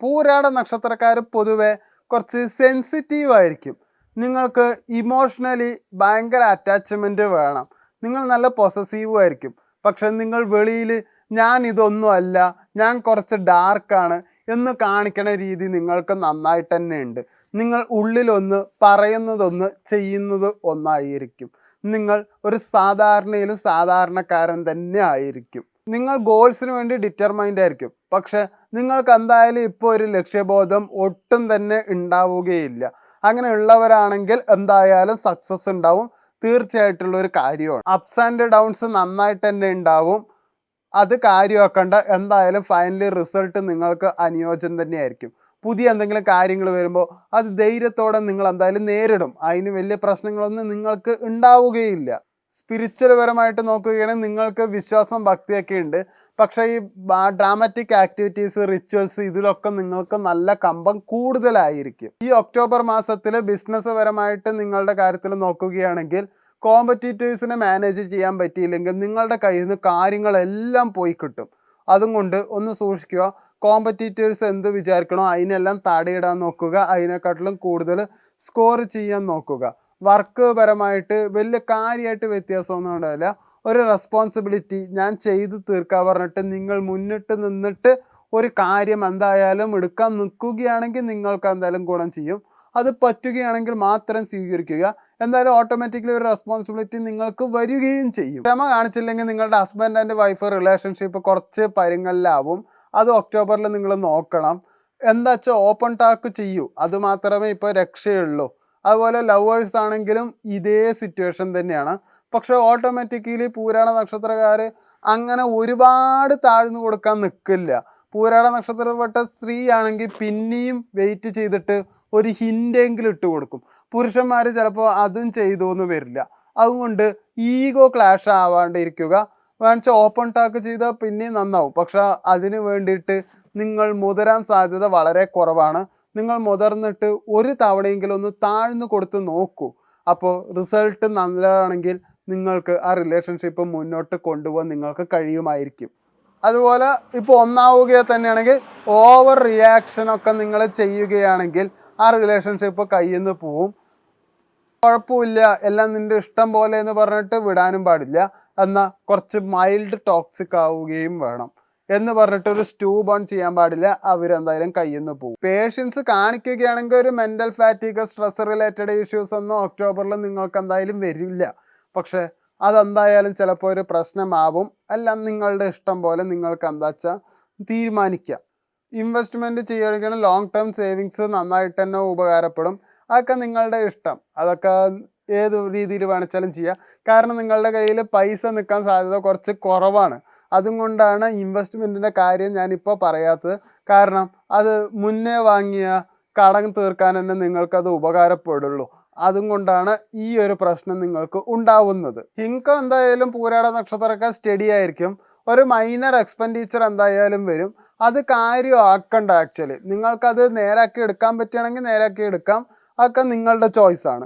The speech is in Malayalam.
പൂരാട നക്ഷത്രക്കാർ പൊതുവെ കുറച്ച് സെൻസിറ്റീവ് ആയിരിക്കും. നിങ്ങൾക്ക് ഇമോഷണലി ഭയങ്കര അറ്റാച്ച്മെന്റ് വേണം. നിങ്ങൾ നല്ല പൊസസീവ് ആയിരിക്കും. പക്ഷെ നിങ്ങൾ വെളിയിൽ ഞാൻ ഇതൊന്നും അല്ല ഞാൻ കുറച്ച് ഡാർക്കാണ് എന്ന് കാണിക്കണ രീതി നിങ്ങൾക്ക് നന്നായിട്ട് തന്നെ ഉണ്ട്. നിങ്ങൾ ഉള്ളിലൊന്ന് പറയുന്നതൊന്ന് ചെയ്യുന്നത് ഒന്നായിരിക്കും. നിങ്ങൾ ഒരു സാധാരണയിൽ സാധാരണക്കാരൻ തന്നെ ആയിരിക്കും. നിങ്ങൾ ഗോൾസിന് വേണ്ടി ഡിറ്റർമൈൻഡ് ആയിരിക്കും. പക്ഷെ നിങ്ങൾക്ക് എന്തായാലും ഇപ്പോൾ ഒരു ലക്ഷ്യബോധം ഒട്ടും തന്നെ ഉണ്ടാവുകയില്ല. അങ്ങനെ ഉള്ളവരാണെങ്കിൽ എന്തായാലും സക്സസ് ഉണ്ടാവും. തീർച്ചയായിട്ടുള്ള ഒരു കാര്യമാണ്. അപ്സ് ആൻഡ് ഡൗൺസ് നന്നായിട്ട് തന്നെ ഉണ്ടാവും. അത് കാര്യമാക്കണ്ട. എന്തായാലും ഫൈനലി റിസൾട്ട് നിങ്ങൾക്ക് അനുയോജ്യം തന്നെയായിരിക്കും. പുതിയ എന്തെങ്കിലും കാര്യങ്ങൾ വരുമ്പോൾ അത് ധൈര്യത്തോടെ നിങ്ങൾ എന്തായാലും നേരിടും. അതിന് വലിയ പ്രശ്നങ്ങളൊന്നും നിങ്ങൾക്ക് ഉണ്ടാവുകയില്ല. സ്പിരിച്വൽ പരമായിട്ട് നോക്കുകയാണെങ്കിൽ നിങ്ങൾക്ക് വിശ്വാസം ഭക്തിയൊക്കെ ഉണ്ട്. പക്ഷേ ഈ ഡ്രാമാറ്റിക് ആക്ടിവിറ്റീസ് റിച്വൽസ് ഇതിലൊക്കെ നിങ്ങൾക്ക് നല്ല കമ്പം കൂടുതലായിരിക്കും. ഈ ഒക്ടോബർ മാസത്തിൽ ബിസിനസ് പരമായിട്ട് നിങ്ങളുടെ കാര്യത്തിൽ നോക്കുകയാണെങ്കിൽ കോമ്പറ്റീറ്റേഴ്സിനെ മാനേജ് ചെയ്യാൻ പറ്റിയില്ലെങ്കിൽ നിങ്ങളുടെ കയ്യിൽ നിന്ന് കാര്യങ്ങളെല്ലാം പോയി കിട്ടും. അതും കൊണ്ട് ഒന്ന് സൂക്ഷിക്കുക. കോമ്പറ്റീറ്റേഴ്സ് എന്ത് വിചാരിക്കണോ അതിനെല്ലാം തടയിടാൻ നോക്കുക. അതിനെക്കാട്ടിലും കൂടുതൽ സ്കോർ ചെയ്യാൻ നോക്കുക. വർക്ക് പരമായിട്ട് വലിയ കാര്യമായിട്ട് വ്യത്യാസമൊന്നും ഉണ്ടാവില്ല. ഒരു റെസ്പോൺസിബിലിറ്റി ഞാൻ ചെയ്ത് തീർക്കാൻ പറഞ്ഞിട്ട് നിങ്ങൾ മുന്നിട്ട് നിന്നിട്ട് ഒരു കാര്യം എന്തായാലും എടുക്കാൻ നിൽക്കുകയാണെങ്കിൽ നിങ്ങൾക്ക് എന്തായാലും ഗുണം ചെയ്യും. അത് പറ്റുകയാണെങ്കിൽ മാത്രം സ്വീകരിക്കുക. എന്തായാലും ഓട്ടോമാറ്റിക്കലി ഒരു റെസ്പോൺസിബിലിറ്റി നിങ്ങൾക്ക് വരികയും ചെയ്യും. ക്ഷമ കാണിച്ചില്ലെങ്കിൽ നിങ്ങളുടെ ഹസ്ബൻഡ് ആൻഡ് വൈഫ് റിലേഷൻഷിപ്പ് കുറച്ച് പരുങ്ങലിലാവും. അത് ഒക്ടോബറിൽ നിങ്ങൾ നോക്കണം. എന്താ ഓപ്പൺ ടാക്ക് ചെയ്യൂ. അത് മാത്രമേ ഇപ്പോൾ രക്ഷയുള്ളൂ. അതുപോലെ ലവേഴ്സ് ആണെങ്കിലും ഇതേ സിറ്റുവേഷൻ തന്നെയാണ്. പക്ഷെ ഓട്ടോമാറ്റിക്കലി പൂരാണ നക്ഷത്രക്കാർ അങ്ങനെ ഒരുപാട് താഴ്ന്നു കൊടുക്കാൻ നിൽക്കില്ല പൂരാട നക്ഷത്രപ്പെട്ട സ്ത്രീ ആണെങ്കിൽ പിന്നെയും വെയിറ്റ് ചെയ്തിട്ട് ഒരു ഹിന്റെങ്കിലും ഇട്ട് കൊടുക്കും. പുരുഷന്മാർ ചിലപ്പോൾ അതും ചെയ്തു എന്ന് വരില്ല. അതുകൊണ്ട് ഈഗോ ക്ലാഷ് ആവാണ്ടിരിക്കുക. വേണിച്ച് ഓപ്പൺ ടാക്ക് ചെയ്താൽ പിന്നെയും നന്നാവും. പക്ഷെ അതിന് വേണ്ടിയിട്ട് നിങ്ങൾ മുതരാൻ സാധ്യത വളരെ കുറവാണ്. നിങ്ങൾ മുതിർന്നിട്ട് ഒരു തവണയെങ്കിലും ഒന്ന് താഴ്ന്നു കൊടുത്ത് നോക്കൂ. അപ്പോൾ റിസൾട്ട് നല്ലതാണെങ്കിൽ നിങ്ങൾക്ക് ആ റിലേഷൻഷിപ്പ് മുന്നോട്ട് കൊണ്ടുപോകാൻ നിങ്ങൾക്ക് കഴിയുമായിരിക്കും. അതുപോലെ ഇപ്പോൾ ഒന്നാവുക തന്നെയാണെങ്കിൽ ഓവർ റിയാക്ഷനൊക്കെ നിങ്ങൾ ചെയ്യുകയാണെങ്കിൽ ആ റിലേഷൻഷിപ്പ് കയ്യിൽ നിന്ന് പോവും. കുഴപ്പമില്ല. എല്ലാം നിന്റെ ഇഷ്ടം പോലെ എന്ന് പറഞ്ഞിട്ട് വിടാനും പാടില്ല. എന്നാൽ കുറച്ച് മൈൽഡ് ടോക്സിക് ആവുകയും വേണം. എന്ന് പറഞ്ഞിട്ട് ഒരു സ്റ്റൂ ബോൺ ചെയ്യാൻ പാടില്ല. അവരെന്തായാലും കയ്യിൽ പോകും പേഷ്യൻസ് കാണിക്കുകയാണെങ്കിൽ ഒരു mental fatigue stress related issues ഒന്നും ഒക്ടോബറിൽ നിങ്ങൾക്ക് എന്തായാലും വരില്ല. പക്ഷേ അതെന്തായാലും ചിലപ്പോൾ ഒരു പ്രശ്നമാവും. എല്ലാം നിങ്ങളുടെ ഇഷ്ടം പോലെ നിങ്ങൾക്ക് എന്താ വെച്ചാൽ തീരുമാനിക്കാം. ഇൻവെസ്റ്റ്മെന്റ് ചെയ്യുകയാണെങ്കിൽ ലോങ് ടേം സേവിങ്സ് നന്നായിട്ട് തന്നെ ഉപകാരപ്പെടും. അതൊക്കെ നിങ്ങളുടെ ഇഷ്ടം. അതൊക്കെ ഏത് രീതിയിൽ വേണിച്ചാലും ചെയ്യാം. കാരണം നിങ്ങളുടെ കയ്യിൽ പൈസ നിൽക്കാൻ സാധ്യത കുറച്ച് കുറവാണ്. അതും കൊണ്ടാണ് ഇൻവെസ്റ്റ്മെന്റിന്റെ കാര്യം ഞാനിപ്പോൾ പറയാത്തത്. കാരണം അത് മുന്നേ വാങ്ങിയ കടം തീർക്കാൻ തന്നെ നിങ്ങൾക്കത് ഉപകാരപ്പെടുള്ളൂ. അതും കൊണ്ടാണ് ഈ ഒരു പ്രശ്നം നിങ്ങൾക്ക് ഉണ്ടാവുന്നത്. ഇൻകം എന്തായാലും പൂരാട നക്ഷത്രമൊക്കെ സ്റ്റഡി ആയിരിക്കും. ഒരു മൈനർ എക്സ്പെൻഡിച്ചർ എന്തായാലും വരും. അത് കാര്യമാക്കണ്ട ആക്ച്വലി നിങ്ങൾക്കത് നേരാക്കി എടുക്കാൻ പറ്റുകയാണെങ്കിൽ നേരാക്കി എടുക്കാം. അതൊക്കെ നിങ്ങളുടെ ചോയ്സാണ്